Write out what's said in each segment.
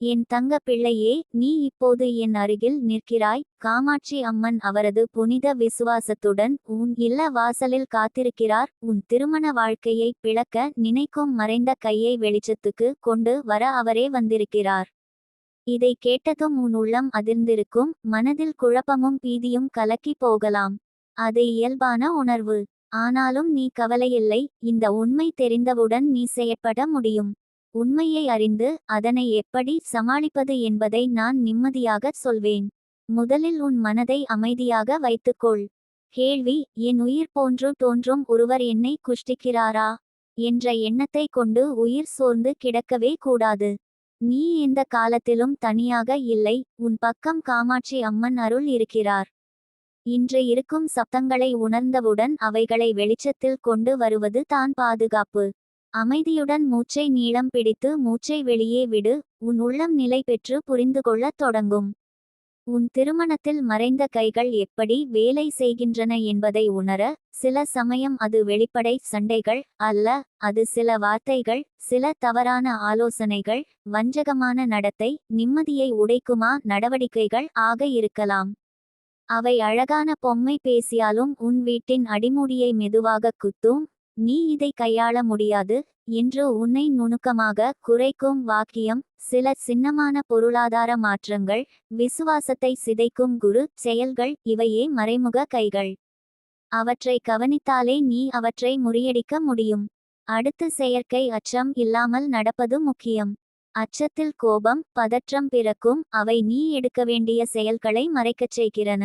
என் தங்க பிள்ளையே நீ இப்போது என் அருகில் நிற்கிறாய். காமாட்சி அம்மன் அவரது புனித விசுவாசத்துடன் உன் இல்ல வாசலில் காத்திருக்கிறார். உன் திருமண வாழ்க்கையை பிளக்க நினைக்கும் மறைந்த கையை வெளிச்சத்துக்கு கொண்டு வர அவரே வந்திருக்கிறார். இதை கேட்டதும் உன் உள்ளம் அதிர்ந்திருக்கும். மனதில் குழப்பமும் பீதியும் கலக்கி போகலாம். அது இயல்பான உணர்வு. ஆனாலும் நீ கவலையில்லை. இந்த உண்மை தெரிந்தவுடன் நீ செயற்பட முடியும். உண்மையை அறிந்து அதனை எப்படி சமாளிப்பது என்பதை நான் நிம்மதியாக சொல்வேன். முதலில் உன் மனதை அமைதியாக வைத்துக்கொள். கேள்வி என் உயிர் போன்று தோன்றும் ஒருவர் என்னை குஷ்டிக்கிறாரா? என்ற எண்ணத்தை கொண்டு உயிர் சோர்ந்து கிடக்கவே கூடாது. நீ எந்த காலத்திலும் தனியாக இல்லை உன் பக்கம் காமாட்சி அம்மன் அருள் இருக்கிறார். இன்று இருக்கும் சப்தங்களை உணர்ந்தவுடன் அவைகளை வெளிச்சத்தில் கொண்டு வருவது தான் பாதுகாப்பு. அமைதியுடன் மூச்சை நீளம் பிடித்து மூச்சை வெளியே விடு. உன் உள்ளம் நிலை பெற்று புரிந்து கொள்ளத் தொடங்கும். உன் திருமணத்தில் மறைந்த கைகள் எப்படி வேலை செய்கின்றன என்பதை உணர சில சமயம் அது வெளிப்படை சண்டைகள் அல்ல அது சில வார்த்தைகள் சில தவறான ஆலோசனைகள் வஞ்சகமான நடத்தை நிம்மதியை உடைக்குமா நடவடிக்கைகள் ஆக இருக்கலாம். அவை அழகான பொம்மை பேசியாலும் உன் வீட்டின் அடிமுடியை மெதுவாக குத்தும். நீ இதை கையாள முடியாது என்று உன்னை நுணுக்கமாக குறைக்கும் வாக்கியம் சில சின்னமான பொருளாதார மாற்றங்கள் விசுவாசத்தை சிதைக்கும் குரு செயல்கள் இவையே மறைமுக கைகள். அவற்றை கவனித்தாலே நீ அவற்றை முறியடிக்க முடியும். அடுத்து செயற்கை அச்சம் இல்லாமல் நடப்பது முக்கியம். அச்சத்தில் கோபம் பதற்றம் பிறக்கும் அவை நீ எடுக்க வேண்டிய செயல்களை மறைக்கச் செய்கிறன.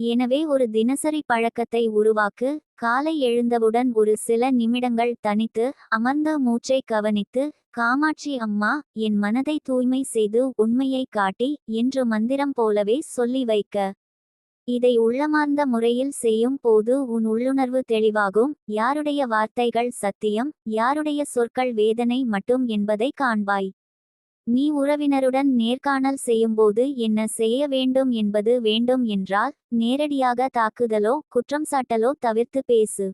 எனவே ஒரு தினசரி பழக்கத்தை உருவாக்கு காலை எழுந்தவுடன் ஒரு சில நிமிடங்கள் தனித்து அமர்ந்த மூச்சை கவனித்து காமாட்சி அம்மா என் மனதை தூய்மை செய்து உண்மையை காட்டி என்று மந்திரம் போலவே சொல்லி வைக்க. இதை உள்ளமார்ந்த முறையில் செய்யும் போது உன் உள்ளுணர்வு தெளிவாகும். யாருடைய வார்த்தைகள் சத்தியம் யாருடைய சொற்கள் வேதனை மட்டும் என்பதை காண்பாய். நீ உறவினருடன் நேர்காணல் செய்யும்போது என்ன செய்ய வேண்டும் என்பது வேண்டும் என்றால் நேரடியாக தாக்குதலோ குற்றம் சாட்டலோ தவிர்த்து பேசு.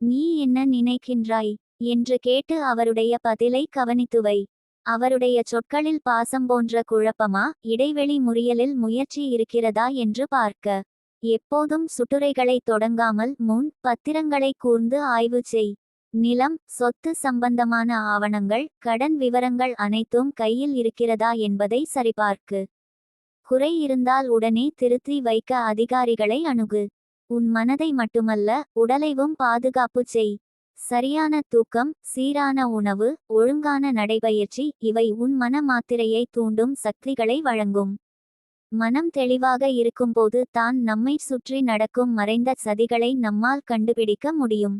நீ என்ன நினைக்கின்றாய்? என்று கேட்டு அவருடைய பதிலை கவனித்துவை அவருடைய சொற்களில் பாசம் போன்ற குழப்பமா? இடைவெளி முறியலில் முயற்சி இருக்கிறதா என்று பார்க்க. எப்போதும் சுட்டுரைகளை தொடங்காமல் முன் பத்திரங்களை கூர்ந்து ஆய்வு செய். நிலம் சொத்து சம்பந்தமான ஆவணங்கள் கடன் விவரங்கள் அனைத்தும் கையில் இருக்கிறதா என்பதை சரிபார்க்கு. குறை இருந்தால் உடனே திருத்தி வைக்க அதிகாரிகளை அணுகு. உன் மனதை மட்டுமல்ல உடலைவும் பாதுகாப்பு செய். சரியான தூக்கம் சீரான உணவு ஒழுங்கான நடைபயிற்சி இவை உன் மன மாத்திரையை தூண்டும் சக்திகளை வழங்கும். மனம் தெளிவாக இருக்கும்போது தான் நம்மை சுற்றி நடக்கும் மறைந்த சதிகளை நம்மால் கண்டுபிடிக்க முடியும்.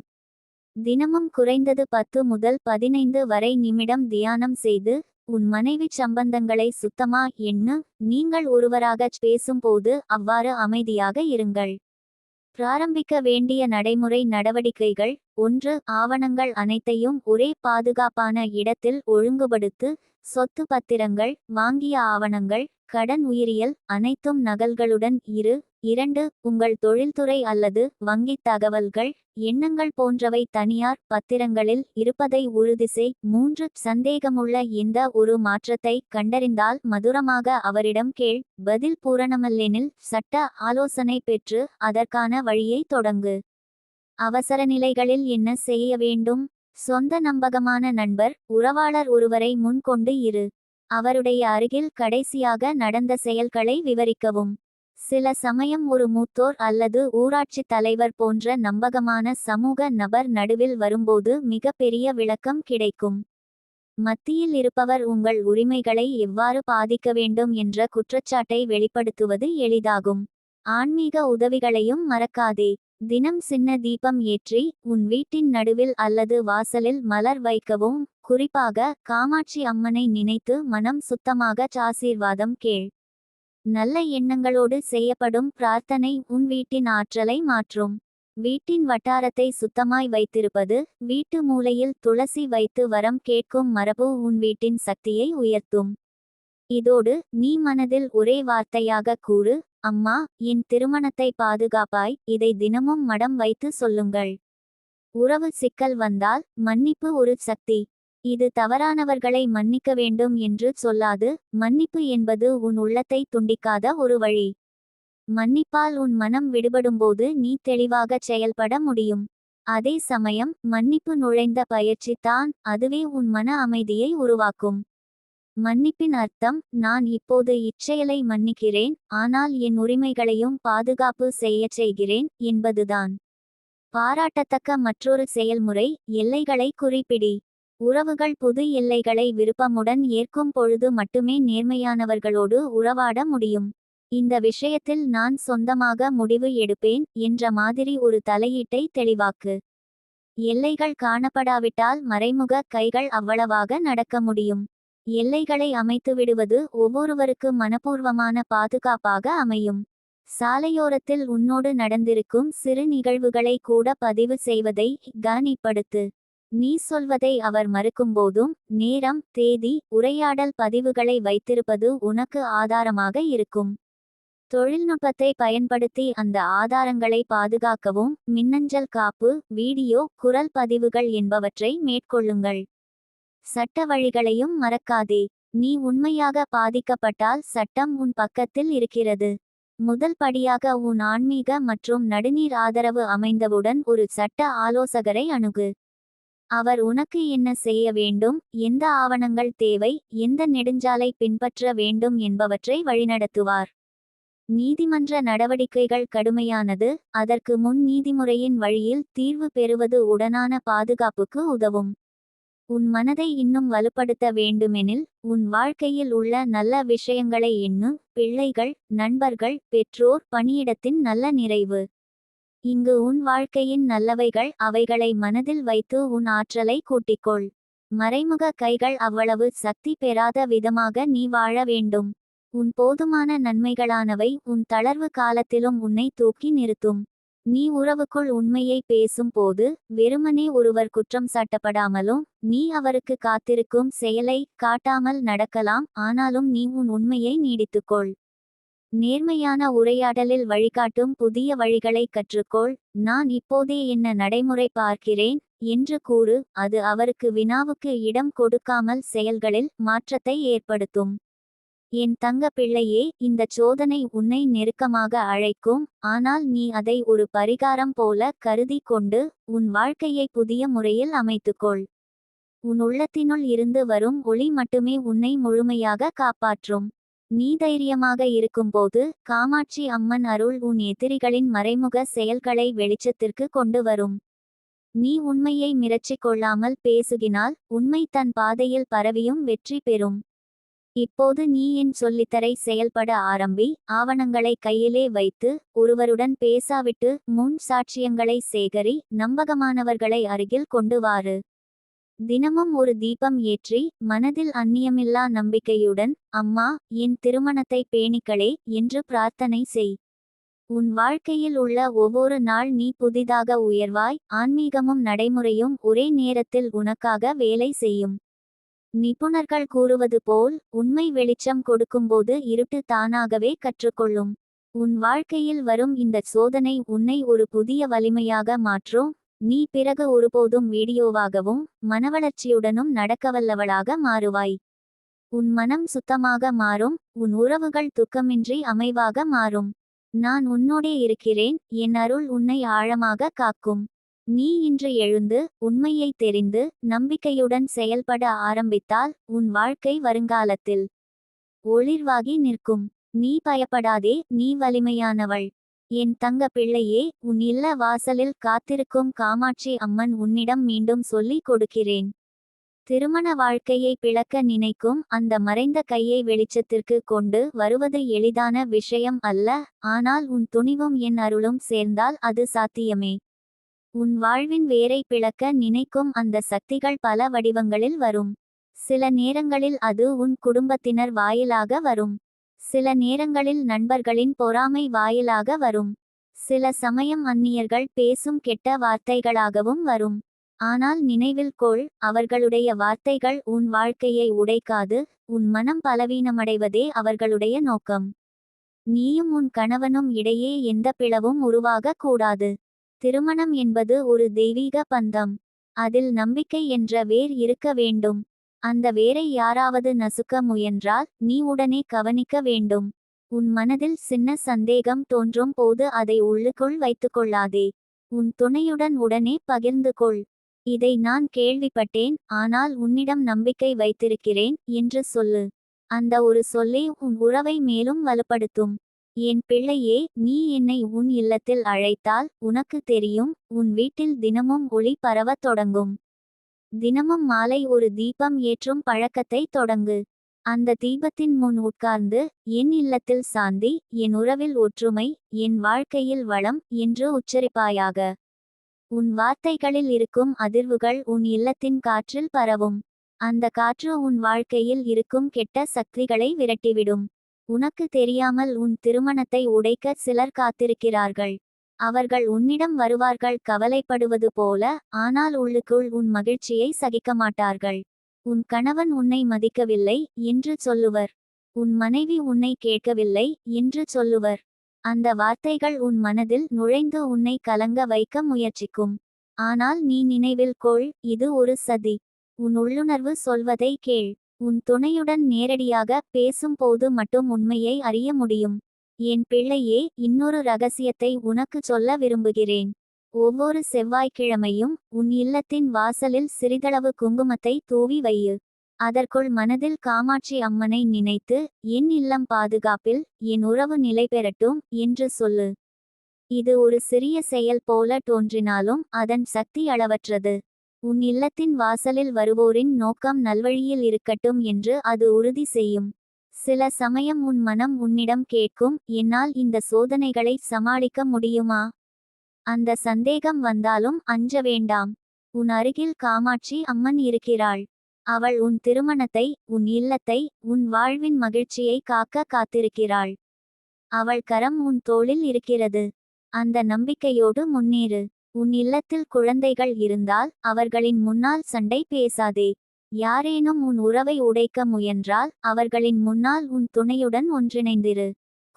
தினமும் குறைந்தது பத்து முதல் பதினைந்து வரை நிமிடம் தியானம் செய்து உன் மனைவி சம்பந்தங்களை சுத்தமா எண்ணு நீங்கள் ஒருவராகச் பேசும்போது அவ்வாறு அமைதியாக இருங்கள். பிராரம்பிக்க வேண்டிய நடைமுறை நடவடிக்கைகள் ஒன்று ஆவணங்கள் அனைத்தையும் ஒரே பாதுகாப்பான இடத்தில் ஒழுங்குபடுத்து சொத்து பத்திரங்கள் வாங்கிய ஆவணங்கள் கடன் உயிரியல் அனைத்தும் நகல்களுடன் இரு இரண்டு உங்கள் தொழில்துறை அல்லது வங்கித் தகவல்கள் எண்ணங்கள் போன்றவை தனியார் பத்திரங்களில் இருப்பதை உறுதி செய் மூன்று சந்தேகமுள்ள இந்த ஒரு மாற்றத்தை கண்டறிந்தால் மதுரமாக அவரிடம் கேள். பதில் பூரணமல்லெனில் சட்ட ஆலோசனை பெற்று அதற்கான வழியை தொடங்கு. அவசர நிலைகளில் என்ன செய்ய வேண்டும்? சொந்த நம்பகமான நண்பர் உறவாளர் ஒருவரை முன்கொண்டு இரு. அவருடைய அருகில் கடைசியாக நடந்த செயல்களை விவரிக்கவும். சில சமயம் ஒரு மூத்தோர் அல்லது ஊராட்சி தலைவர் போன்ற நம்பகமான சமூக நபர் நடுவில் வரும்போது மிகப்பெரிய விளக்கம் கிடைக்கும். மத்தியில் இருப்பவர் உங்கள் உரிமைகளை எவ்வாறு பாதிக்க வேண்டும் என்ற குற்றச்சாட்டை வெளிப்படுத்துவது எளிதாகும். ஆன்மீக உதவிகளையும் மறக்காதே. தினம் சின்ன தீபம் ஏற்றி உன் வீட்டின் நடுவில் அல்லது வாசலில் மலர் வைக்கவும் குறிப்பாக காமாட்சி அம்மனை நினைத்து மனம் சுத்தமாக ஆசீர்வாதம் கேள். நல்ல எண்ணங்களோடு செய்யப்படும் பிரார்த்தனை உன் வீட்டின் ஆற்றலை மாற்றும். வீட்டின் வட்டாரத்தை சுத்தமாய் வைத்திருப்பது வீட்டு மூலையில் துளசி வைத்து வரம் கேட்கும் மரபு உன் வீட்டின் சக்தியை உயர்த்தும். இதோடு நீ மனதில் ஒரே வார்த்தையாக கூறு அம்மா என் திருமணத்தை பாதுகாப்பாய் இதை தினமும் மடம் வைத்து சொல்லுங்கள். உறவு சிக்கல் வந்தால் மன்னிப்பு ஒரு சக்தி. இது தவறானவர்களை மன்னிக்க வேண்டும் என்று சொல்லாது மன்னிப்பு என்பது உன் உள்ளத்தை துண்டிக்காத ஒரு வழி. மன்னிப்பால் உன் மனம் விடுபடும்போது நீ தெளிவாகச் செயல்பட முடியும். அதே சமயம் மன்னிப்பு நுழைந்த பயிற்சி தான் அதுவே உன் மன அமைதியை உருவாக்கும். மன்னிப்பின் அர்த்தம் நான் இப்போது இச்செயலை மன்னிக்கிறேன் ஆனால் என் உரிமைகளையும் பாதுகாப்பு செய்யச் செய்கிறேன் என்பதுதான். பாராட்டத்தக்க மற்றொரு செயல்முறை எல்லைகளை குறிப்பிடி. உறவுகள் புது எல்லைகளை விருப்பமுடன் ஏற்கும் பொழுது மட்டுமே நேர்மையானவர்களோடு உறவாட முடியும். இந்த விஷயத்தில் நான் சொந்தமாக முடிவு எடுப்பேன் என்ற மாதிரி ஒரு தலையீட்டை தெளிவாக்கு. எல்லைகள் காணப்படாவிட்டால் மறைமுக கைகள் அவ்வளவாக நடக்க முடியும். எல்லைகளை அமைத்து விடுவது ஒவ்வொருவருக்கு மனப்பூர்வமான பாதுகாப்பாக அமையும். சாலையோரத்தில் உன்னோடு நடந்திருக்கும் சிறு நிகழ்வுகளை கூட பதிவு செய்வதை கவனிப்படுத்து. நீ சொல்வதை அவர் மறுக்கும்போதும் நேரம் தேதி உரையாடல் பதிவுகளை வைத்திருப்பது உனக்கு ஆதாரமாக இருக்கும். தொழில்நுட்பத்தை பயன்படுத்தி அந்த ஆதாரங்களை பாதுகாக்கவும் மின்னஞ்சல் காப்பு வீடியோ குரல் பதிவுகள் என்பவற்றை மேற்கொள்ளுங்கள். சட்ட வழிகளையும் மறக்காதே. நீ உண்மையாக பாதிக்கப்பட்டால் சட்டம் உன் பக்கத்தில் இருக்கிறது. முதல் படியாக உன் ஆன்மீக மற்றும் நடுநீர் ஆதரவு அமைந்தவுடன் ஒரு சட்ட ஆலோசகரை அணுகு. அவர் உனக்கு என்ன செய்ய வேண்டும்? எந்த ஆவணங்கள் தேவை? எந்த நெடுஞ்சாலை பின்பற்ற வேண்டும் என்பவற்றை வழிநடத்துவார். நீதிமன்ற நடவடிக்கைகள் கடுமையானது. அதற்கு முன் நீதிமுறையின் வழியில் தீர்வு பெறுவது உடனான பாதுகாப்புக்கு உதவும். உன் மனதை இன்னும் வலுப்படுத்த வேண்டுமெனில் உன் வாழ்க்கையில் உள்ள நல்ல விஷயங்களை எண்ணும் பிள்ளைகள் நண்பர்கள் பெற்றோர் பணியிடத்தின் நல்ல நிறைவு. இங்கு உன் வாழ்க்கையின் நல்லவைகள் அவைகளை மனதில் வைத்து உன் ஆற்றலை கூட்டிக்கொள். மறைமுக கைகள் அவ்வளவு சக்தி பெறாத விதமாக நீ வாழ வேண்டும். உன் போதுமான நன்மைகளானவை உன் தளர்வு காலத்திலும் உன்னை தூக்கி நிறுத்தும். நீ உறவுக்குள் உண்மையை பேசும் போது வெறுமனே ஒருவர் குற்றம் சாட்டப்படாமலும் நீ அவருக்கு காத்திருக்கும் செயலை காட்டாமல் நடக்கலாம் ஆனாலும் நீ உன் உண்மையை நீடித்துக்கொள். நேர்மையான உரையாடலில் வழிகாட்டும் புதிய வழிகளை கற்றுக்கொள். நான் இப்போதே என்ன நடைமுறை பார்க்கிறேன்? என்று கூறு. அது அவருக்கு வினாவுக்கு இடம் கொடுக்காமல் செயல்களில் மாற்றத்தை ஏற்படுத்தும். என் தங்க பிள்ளையே இந்த சோதனை உன்னை நெருக்கமாக அழைக்கும். ஆனால் நீ அதை ஒரு பரிகாரம் போல கருதி கொண்டு உன் வாழ்க்கையை புதிய முறையில் அமைத்துக்கொள். உன் உள்ளத்தினுள் இருந்து வரும் ஒளி மட்டுமே உன்னை முழுமையாக காப்பாற்றும். நீ தைரியமாக இருக்கும்போது காமாட்சி அம்மன் அருள் உன் எதிரிகளின் மறைமுக செயல்களை வெளிச்சத்திற்கு கொண்டு வரும். நீ உண்மையை மிரட்சிக் கொள்ளாமல் பேசுகினால் உண்மை தன் பாதையில் பரவியும் வெற்றி பெறும். இப்போது நீ என் சொல்லித்தரை செயல்பட ஆரம்பி ஆவணங்களை கையிலே வைத்து ஒருவருடன் பேசாவிட்டு முன் சாட்சியங்களை சேகரி நம்பகமானவர்களை அருகில் கொண்டு வாரு. தினமும் ஒரு தீபம் ஏற்றி மனதில் அந்நியமில்லா நம்பிக்கையுடன் அம்மா என் திருமணத்தை பேணிக்களே என்று பிரார்த்தனை செய். உன் வாழ்க்கையில் உள்ள ஒவ்வொரு நாள் நீ புதிதாக உயர்வாய் ஆன்மீகமும் நடைமுறையும் ஒரே நேரத்தில் உனக்காக வேலை செய்யும். நிபுணர்கள் கூறுவது போல் உண்மை வெளிச்சம் கொடுக்கும்போது இருட்டு தானாகவே கற்றுக்கொள்ளும். உன் வாழ்க்கையில் வரும் இந்த சோதனை உன்னை ஒரு புதிய வலிமையாக மாற்றும். நீ பிறகு ஒருபோதும் வீடியோவாகவும் மனவளர்ச்சியுடனும் நடக்கவல்லவளாக மாறுவாய். உன் மனம் சுத்தமாக மாறும் உன் உறவுகள் துக்கமின்றி அமைவாக மாறும். நான் உன்னோடே இருக்கிறேன் என் அருள் உன்னை ஆழமாக காக்கும். நீ இன்று எழுந்து உண்மையை தெரிந்து நம்பிக்கையுடன் செயல்பட ஆரம்பித்தால் உன் வாழ்க்கை வருங்காலத்தில் ஒளிர்வாகி நிற்கும். நீ பயப்படாதே நீ வலிமையானவள். என் தங்க பிள்ளையே உன் இல்ல வாசலில் காத்திருக்கும் காமாட்சி அம்மன் உன்னிடம் மீண்டும் சொல்லிக் கொடுக்கிறேன். திருமண வாழ்க்கையை பிளக்க நினைக்கும் அந்த மறைந்த கையை வெளிச்சத்திற்கு கொண்டு வருவது எளிதான விஷயம் அல்ல ஆனால் உன் துணிவும் என் அருளும் சேர்ந்தால் அது சாத்தியமே. உன் வாழ்வின் வேரை பிளக்க நினைக்கும் அந்த சக்திகள் பல வடிவங்களில் வரும். சில நேரங்களில் அது உன் குடும்பத்தினர் வாயிலாக வரும். சில நேரங்களில் நண்பர்களின் பொறாமை வாயிலாக வரும். சில சமயம் அந்நியர்கள் பேசும் கெட்ட வார்த்தைகளாகவும் வரும். ஆனால் நினைவில் கொள் அவர்களுடைய வார்த்தைகள் உன் வாழ்க்கையை உடைக்காது உன் மனம் பலவீனமடைவதே அவர்களுடைய நோக்கம். நீயும் உன் கணவனும் இடையே எந்த பிளவும் உருவாக கூடாது. திருமணம் என்பது ஒரு தெய்வீக பந்தம். அதில் நம்பிக்கை என்ற வேர் இருக்க வேண்டும். அந்த வேரை யாராவது நசுக்க முயன்றால் நீ உடனே கவனிக்க வேண்டும். உன் மனதில் சின்ன சந்தேகம் தோன்றும் போது அதை உள்ளுக்குள் வைத்துக்கொள்ளாதே. உன் துணையுடன் உடனே பகிர்ந்து கொள். இதை நான் கேள்விப்பட்டேன் ஆனால் உன்னிடம் நம்பிக்கை வைத்திருக்கிறேன் என்று சொல்லு. அந்த ஒரு சொல்லே உன் உறவை மேலும் வலுப்படுத்தும். என் பிள்ளையே நீ என்னை உன் இல்லத்தில் அழைத்தால் உனக்கு தெரியும் உன் வீட்டில் தினமும் ஒளி பரவத் தொடங்கும். தினமும் மாலை ஒரு தீபம் ஏற்றும் பழக்கத்தை தொடங்கு. அந்த தீபத்தின் முன் உட்கார்ந்து என் இல்லத்தில் சாந்தி என் உறவில் ஒற்றுமை என் வாழ்க்கையில் வளம் என்று உச்சரிப்பாயாக. உன் வார்த்தைகளில் இருக்கும் அதிர்வுகள் உன் இல்லத்தின் காற்றில் பரவும். அந்த காற்று உன் வாழ்க்கையில் இருக்கும் கெட்ட சக்திகளை விரட்டிவிடும். உனக்கு தெரியாமல் உன் திருமணத்தை உடைக்க சிலர் காத்திருக்கிறார்கள். அவர்கள் உன்னிடம் வருவார்கள் கவலைப்படுவது போல ஆனால் உள்ளுக்குள் உன் மகிழ்ச்சியை சகிக்க மாட்டார்கள். உன் கணவன் உன்னை மதிக்கவில்லை என்று சொல்லுவர். உன் மனைவி உன்னை கேட்கவில்லை என்று சொல்லுவர். அந்த வார்த்தைகள் உன் மனதில் நுழைந்து உன்னை கலங்க வைக்க முயற்சிக்கும். ஆனால் நீ நினைவில் கொள் இது ஒரு சதி. உன் உள்ளுணர்வு சொல்வதை கேள். உன் துணையுடன் நேரடியாக பேசும்போது மட்டும் உண்மையை அறிய முடியும். என் பிள்ளையே இன்னொரு ரகசியத்தை உனக்கு சொல்ல விரும்புகிறேன். ஒவ்வொரு செவ்வாய்க்கிழமையும் உன் இல்லத்தின் வாசலில் சிறிதளவு குங்குமத்தை தூவி வையு. அதற்குள் மனதில் காமாட்சி அம்மனை நினைத்து என் இல்லம் பாதுகாப்பில் என் உறவு நிலை பெறட்டும் என்று சொல்லு. இது ஒரு சிறிய செயல் போல தோன்றினாலும் அதன் சக்தி அளவற்றது. உன் இல்லத்தின் வாசலில் வருவோரின் நோக்கம் நல்வழியில் இருக்கட்டும் என்று அது உறுதி செய்யும். சில சமயம் உன் மனம் உன்னிடம் கேட்கும் என்னால் இந்த சோதனைகளை சமாளிக்க முடியுமா? அந்த சந்தேகம் வந்தாலும் அஞ்ச வேண்டாம். உன் அருகில் காமாட்சி அம்மன் இருக்கிறாள். அவள் உன் திருமணத்தை உன் இல்லத்தை உன் வாழ்வின் மகிழ்ச்சியை காக்க காத்திருக்கிறாள். அவள் கரம் உன் தோளில் இருக்கிறது. அந்த நம்பிக்கையோடு முன்னேறு. உன் இல்லத்தில் குழந்தைகள் இருந்தால் அவர்களின் முன்னால் சண்டை பேசாதே. யாரேனும் உன் உறவை உடைக்க முயன்றால் அவர்களின் முன்னால் உன் துணையுடன் ஒன்றிணைந்திரு.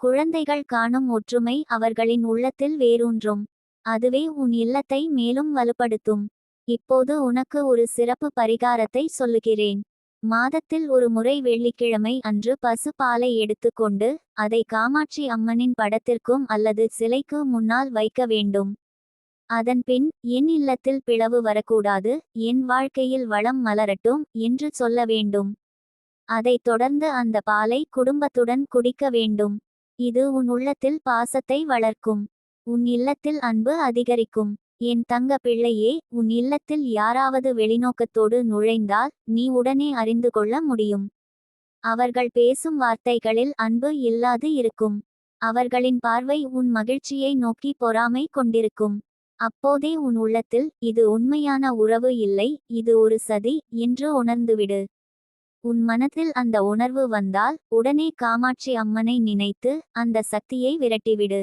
குழந்தைகள் காணும் ஒற்றுமை அவர்களின் உள்ளத்தில் வேரூன்றும். அதுவே உன் இல்லத்தை மேலும் வலுப்படுத்தும். இப்போது உனக்கு ஒரு சிறப்பு பரிகாரத்தை சொல்லுகிறேன். மாதத்தில் ஒரு முறை வெள்ளிக்கிழமை அன்று பசு பாலை எடுத்துக்கொண்டு அதை காமாட்சி அம்மனின் படத்திற்கும் அல்லது சிலைக்கு முன்னால் வைக்க வேண்டும். அதன்பின் என் இல்லத்தில் பிளவு வரக்கூடாது என் வாழ்க்கையில் வளம் மலரட்டும் என்று சொல்ல வேண்டும். அதைத் தொடர்ந்து அந்த பாலை குடும்பத்துடன் குடிக்க வேண்டும். இது உன் உள்ளத்தில் பாசத்தை வளர்க்கும். உன் இல்லத்தில் அன்பு அதிகரிக்கும். என் தங்க பிள்ளையே உன் இல்லத்தில் யாராவது வெளிநோக்கத்தோடு நுழைந்தால் நீ உடனே அறிந்து கொள்ள முடியும். அவர்கள் பேசும் வார்த்தைகளில் அன்பு இல்லாது இருக்கும். அவர்களின் பார்வை உன் மகிழ்ச்சியை நோக்கி பொறாமை கொண்டிருக்கும். அப்போதே உன் உள்ளத்தில் இது உண்மையான உறவு இல்லை இது ஒரு சதி என்று உணர்ந்துவிடு. உன் மனத்தில் அந்த உணர்வு வந்தால் உடனே காமாட்சி அம்மனை நினைத்து அந்த சக்தியை விரட்டிவிடு.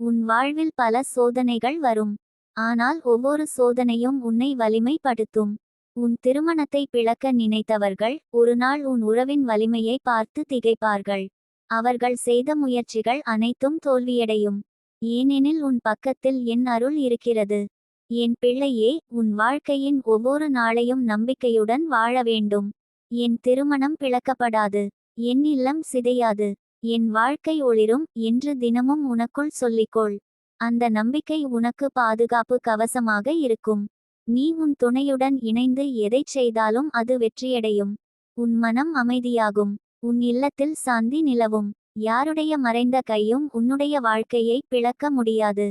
உன் வாழ்வில் பல சோதனைகள் வரும். ஆனால் ஒவ்வொரு சோதனையும் உன்னை வலிமைப்படுத்தும். உன் திருமணத்தை பிளக்க நினைத்தவர்கள் ஒரு நாள் உன் உறவின் வலிமையை பார்த்து திகைப்பார்கள். அவர்கள் செய்த முயற்சிகள் அனைத்தும் தோல்வியடையும். ஏனெனில் உன் பக்கத்தில் என் அருள் இருக்கிறது. என் பிள்ளையே உன் வாழ்க்கையின் ஒவ்வொரு நாளையும் நம்பிக்கையுடன் வாழ வேண்டும். என் திருமணம் பிளக்கப்படாது. என் இல்லம் சிதையாது. என் வாழ்க்கை ஒளிரும் என்று தினமும் உனக்குள் சொல்லிக்கொள். அந்த நம்பிக்கை உனக்கு பாதுகாப்பு கவசமாக இருக்கும். நீ உன் துணையுடன் இணைந்து எதைச் செய்தாலும் அது வெற்றியடையும். உன் மனம் அமைதியாகும். உன் இல்லத்தில் சாந்தி நிலவும். யாருடைய மறைந்த கையும் உன்னுடைய வாழ்க்கையை பிளக்க முடியாது.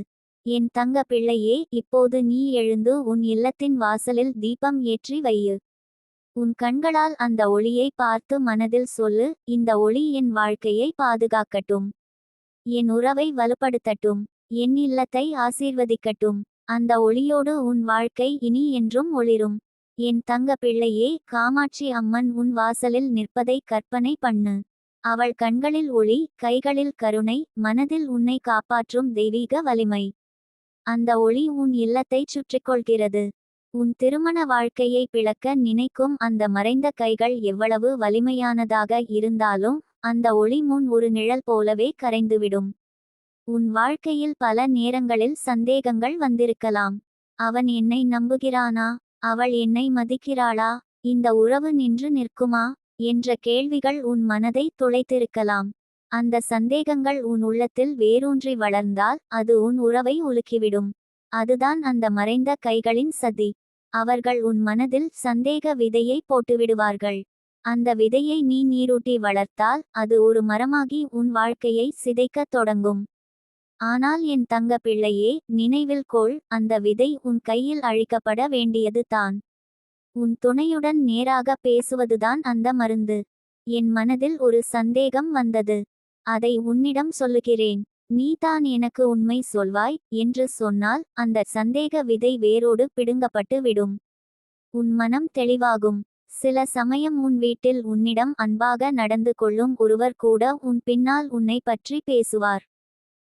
என் தங்க பிள்ளையே இப்போது நீ எழுந்து உன் இல்லத்தின் வாசலில் தீபம் ஏற்றி வையு. உன் கண்களால் அந்த ஒளியை பார்த்து மனதில் சொல்லு இந்த ஒளி என் வாழ்க்கையை பாதுகாக்கட்டும். என் உறவை வலுப்படுத்தட்டும். என் இல்லத்தை ஆசீர்வதிக்கட்டும். அந்த ஒளியோடு உன் வாழ்க்கை இனி என்றும் ஒளிரும். என் தங்க பிள்ளையே காமாட்சி அம்மன் உன் வாசலில் நிற்பதை கற்பனை பண்ணு. அவள் கண்களில் ஒளி கைகளில் கருணை மனதில் உன்னை காப்பாற்றும் தெய்வீக வலிமை. அந்த ஒளி உன் இல்லத்தை சுற்றிக்கொள்கிறது. உன் திருமண வாழ்க்கையை பிளக்க நினைக்கும் அந்த மறைந்த கைகள் எவ்வளவு வலிமையானதாக இருந்தாலும் அந்த ஒளி முன் ஒரு நிழல் போலவே கரைந்துவிடும். உன் வாழ்க்கையில் பல நேரங்களில் சந்தேகங்கள் வந்திருக்கலாம். அவன் என்னை நம்புகிறானா? அவள் என்னை மதிக்கிறாளா? இந்த உறவு நின்று நிற்குமா? என்ற கேள்விகள் உன் மனதை துளைத்திருக்கலாம். அந்த சந்தேகங்கள் உன் உள்ளத்தில் வேரூன்றி வளர்ந்தால் அது உன் உறவை உலுக்கிவிடும். அதுதான் அந்த மறைந்த கைகளின் சதி. அவர்கள் உன் மனதில் சந்தேக விதையை போட்டுவிடுவார்கள். அந்த விதையை நீ நீரூட்டி வளர்த்தால் அது ஒரு மரமாகி உன் வாழ்க்கையை சிதைக்கத் தொடங்கும். ஆனால் என் தங்க பிள்ளையே நினைவில் கொள் அந்த விதை உன் கையில் அழிக்கப்பட வேண்டியது தான். உன் துணையுடன் நேராக பேசுவதுதான் அந்த மருந்து. என் மனதில் ஒரு சந்தேகம் வந்தது. அதை உன்னிடம் சொல்லுகிறேன். நீதான் எனக்கு உண்மை சொல்வாய் என்று சொன்னால் அந்த சந்தேக விதை வேரோடு பிடுங்கப்பட்டு விடும். உன் மனம் தெளிவாகும். சில சமயம் உன் வீட்டில் உன்னிடம் அன்பாக நடந்து கொள்ளும் ஒருவர் கூட உன் பின்னால் உன்னை பற்றி பேசுவார்.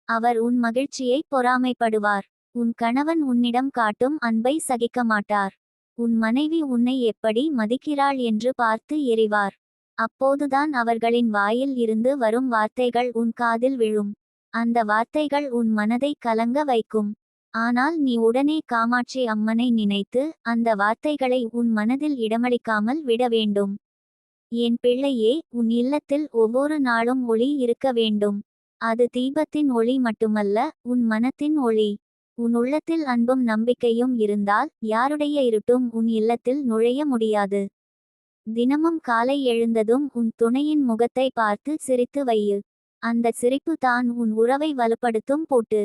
அவர் உன் மகிழ்ச்சியை பொறாமைப்படுவார். உன் கணவன் உன்னிடம் காட்டும் அன்பை சகிக்க மாட்டார். உன் மனைவி உன்னை எப்படி மதிக்கிறாள் என்று பார்த்து எறிவார் அப்போதுதான் அவர்களின் வாயில் இருந்து வரும் வார்த்தைகள் உன் காதில் விழும். அந்த வார்த்தைகள் உன் மனதை கலங்க வைக்கும். ஆனால் நீ உடனே காமாட்சி அம்மனை நினைத்து அந்த வார்த்தைகளை உன் மனதில் இடமளிக்காமல் விட வேண்டும். என் பிள்ளையே உன் இல்லத்தில் ஒவ்வொரு நாளும் ஒளி இருக்க வேண்டும். அது தீபத்தின் ஒளி மட்டுமல்ல உன் மனத்தின் ஒளி. உன் உள்ளத்தில் அன்பும் நம்பிக்கையும் இருந்தால் யாருடைய இருட்டும் உன் இல்லத்தில் நுழைய முடியாது. தினமும் காலை எழுந்ததும் உன் துணையின் முகத்தை பார்த்து சிரித்து வையு. அந்த சிரிப்பு தான் உன் உறவை வலுப்படுத்தும் போட்டு.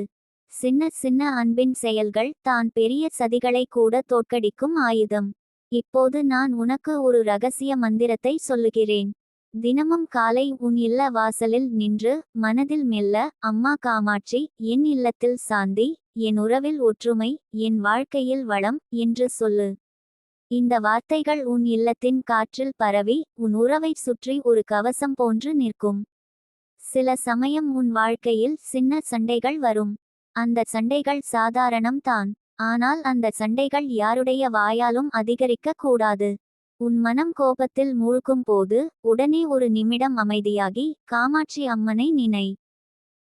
சின்ன சின்ன அன்பின் செயல்கள் தான் பெரிய சதிகளை கூட தோற்கடிக்கும் ஆயுதம். இப்போது நான் உனக்கு ஒரு ரகசிய மந்திரத்தை சொல்லுகிறேன். தினமும் காலை உன் இல்ல வாசலில் நின்று மனதில் மெல்ல அம்மா காமாட்சி என் இல்லத்தில் சாந்தி என் உறவில் ஒற்றுமை என் வாழ்க்கையில் வளம் என்று சொல்லு. இந்த வார்த்தைகள் உன் இல்லத்தின் காற்றில் பரவி உன் உறவை சுற்றி ஒரு கவசம் போன்று நிற்கும். சில சமயம் உன் வாழ்க்கையில் சின்ன சண்டைகள் வரும். அந்த சண்டைகள் சாதாரணம் தான் ஆனால் அந்த சண்டைகள் யாருடைய வாயாலும் அதிகரிக்க கூடாது. உன் மனம் கோபத்தில் மூழ்கும் போது உடனே ஒரு நிமிடம் அமைதியாகி காமாட்சி அம்மனை நினை.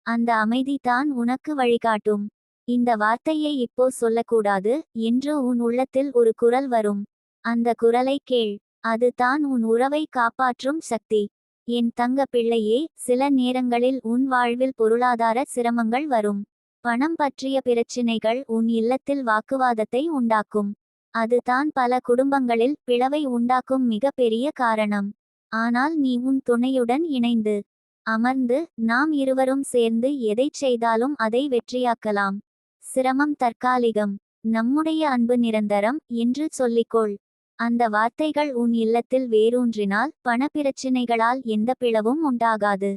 அந்த அமைதி தான் உனக்கு வழிகாட்டும். இந்த வார்த்தையை இப்போ சொல்லக்கூடாது என்று உன் உள்ளத்தில் ஒரு குரல் வரும். அந்த குரலை கேள். அது தான் உன் உறவை காப்பாற்றும் சக்தி. என் தங்க பிள்ளையே சில நேரங்களில் உன் வாழ்வில் பொருளாதார சிரமங்கள் வரும். பணம் பற்றிய பிரச்சினைகள் உன் இல்லத்தில் வாக்குவாதத்தை உண்டாக்கும். அது தான் பல குடும்பங்களில் பிளவை உண்டாக்கும் மிகப்பெரிய பெரிய காரணம். ஆனால் நீ உன் துணையுடன் இணைந்து அமர்ந்து நாம் இருவரும் சேர்ந்து எதைச் செய்தாலும் அதை வெற்றியாக்கலாம். சிரமம் தற்காலிகம். நம்முடைய அன்பு நிரந்தரம் என்று சொல்லிக்கொள். அந்த வார்த்தைகள் உன் இல்லத்தில் வேரூன்றினால் பணப்பிரச்சினைகளால் எந்த பிளவும் உண்டாகாது.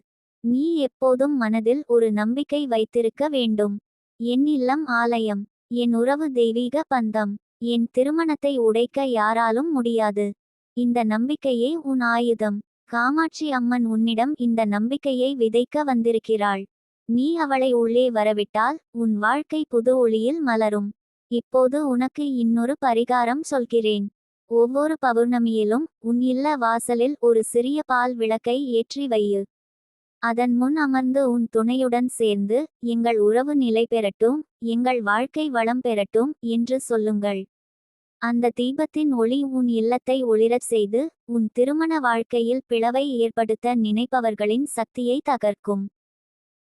நீ எப்போதும் மனதில் ஒரு நம்பிக்கை வைத்திருக்க வேண்டும். என் இல்லம் ஆலயம். என் உறவு தெய்வீக பந்தம். என் திருமணத்தை உடைக்க யாராலும் முடியாது. இந்த நம்பிக்கையே உன் ஆயுதம். காமாட்சி அம்மன் உன்னிடம் இந்த நம்பிக்கையை விதைக்க வந்திருக்கிறாள். நீ அவளை உள்ளே வரவிட்டால் உன் வாழ்க்கை புது ஒளியில் மலரும். இப்போது உனக்கு இன்னொரு பரிகாரம் சொல்கிறேன். ஒவ்வொரு பௌர்ணமியிலும் உன் இல்ல வாசலில் ஒரு சிறிய பால் விளக்கை ஏற்றி வையு. அதன் முன் அமர்ந்து உன் துணையுடன் சேர்ந்து எங்கள் உறவு நிலை பெறட்டும் எங்கள் வாழ்க்கை வளம் பெறட்டும் என்று சொல்லுங்கள். அந்த தீபத்தின் ஒளி உன் இல்லத்தை ஒளிரச் செய்து உன் திருமண வாழ்க்கையில் பிளவை ஏற்படுத்த நினைப்பவர்களின் சக்தியை தகர்க்கும்.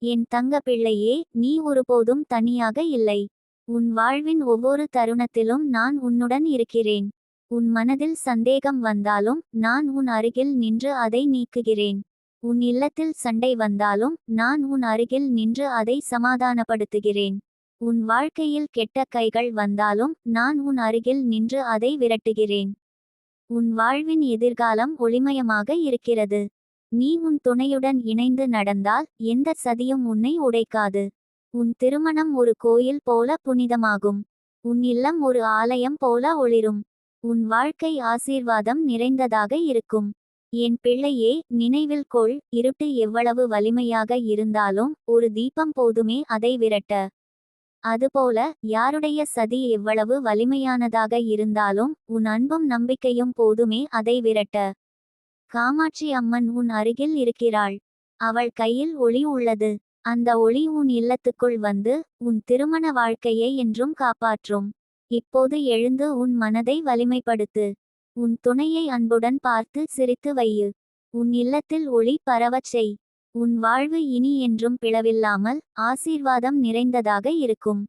என் தங்க பிள்ளையே நீ ஒருபோதும் தனியாக இல்லை. உன் வாழ்வின் ஒவ்வொரு தருணத்திலும் நான் உன்னுடன் இருக்கிறேன். உன் மனதில் சந்தேகம் வந்தாலும் நான் உன் அருகில் நின்று அதை நீக்குகிறேன். உன் இல்லத்தில் சண்டை வந்தாலும் நான் உன் அருகில் நின்று அதை சமாதானப்படுத்துகிறேன். உன் வாழ்க்கையில் கெட்ட கைகள் வந்தாலும் நான் உன் அருகில் நின்று அதை விரட்டுகிறேன். உன் வாழ்வின் எதிர்காலம் ஒளிமயமாக இருக்கிறது. நீ உன் துணையுடன் இணைந்து நடந்தால் எந்த சதியும் உன்னை உடைக்காது. உன் திருமணம் ஒரு கோயில் போல புனிதமாகும். உன் இல்லம் ஒரு ஆலயம் போல ஒளிரும். உன் வாழ்க்கை ஆசீர்வாதம் நிறைந்ததாக இருக்கும். என் பிள்ளையே நினைவில் கொள் இருட்டு எவ்வளவு வலிமையாக இருந்தாலும் ஒரு தீபம் போதுமே அதை விரட்ட. அதுபோல யாருடைய சதி எவ்வளவு வலிமையானதாக இருந்தாலும் உன் அன்பும் நம்பிக்கையும் போதுமே அதை விரட்ட. காமாட்சி அம்மன் உன் அருகில் இருக்கிறாள். அவள் கையில் ஒளி உள்ளது. அந்த ஒளி உன் இல்லத்துக்குள் வந்து உன் திருமண வாழ்க்கையை என்றும் காப்பாற்றும். இப்போது எழுந்து உன் மனதை வலிமைப்படுத்து. உன் துணையை அன்புடன் பார்த்து சிரித்து வையு. உன் இல்லத்தில் ஒளி பரவச் செய். உன் வாழ்வு இனி என்றும் பிளவில்லாமல் ஆசீர்வாதம் நிறைந்ததாக இருக்கும்.